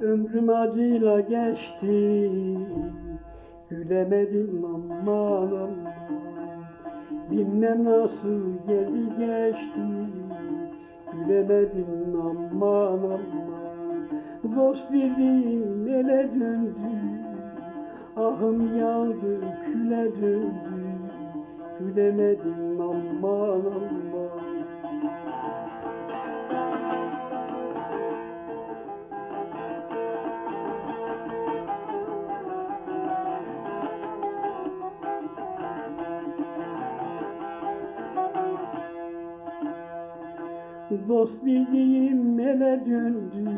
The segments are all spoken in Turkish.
Ömrüm acıyla geçti. Gülemedim aman aman. Bilmem nasıl geldi geçti. Gülemedim aman aman. Dost bildiğim ele döndü. Ahım yandı küle döndü. Gülemedim aman aman Dost bildiğim ele döndü?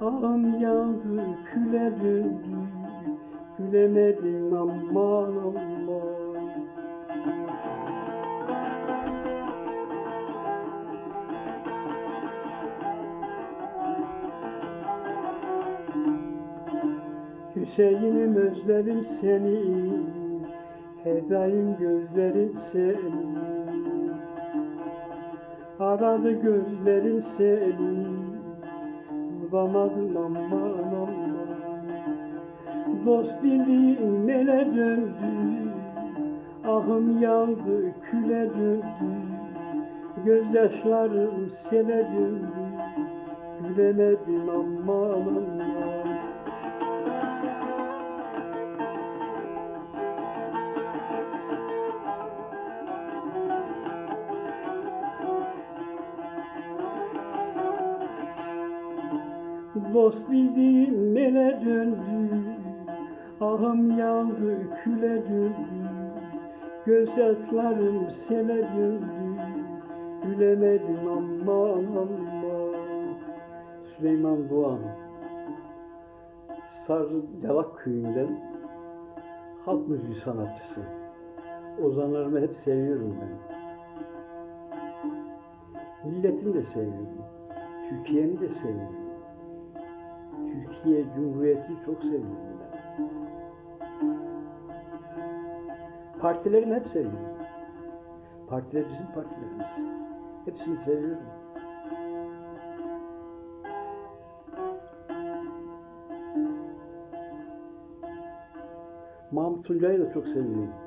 Ağım yandı küle döndü. Gülemedim aman aman. Hüseyin'im özlerim seni. Daim gözlerim seni Aradı gözlerim seni Bulamadım aman aman. Dost bildiğin ele döndü Ahım yandı küle döndü. Gözyaşlarım sele döndü Gülemedim aman aman Dost bildiğim ele döndü Ahım yandı küle döndü Gözyaşlarım sele döndü Gülemedim aman aman Süleyman Doğan Sarıcalak köyünden halk müziği sanatçısı. Ozanlarımı hep seviyorum ben. Milletimi de seviyorum. Türkiye'mi de seviyorum. Türkiye Cumhuriyeti çok seviyorum ben. Partilerimi hep seviyorum. Partiler bizim partilerimiz. Hepsini seviyorum. Mahmut Tuncay'ı da çok seviyorum.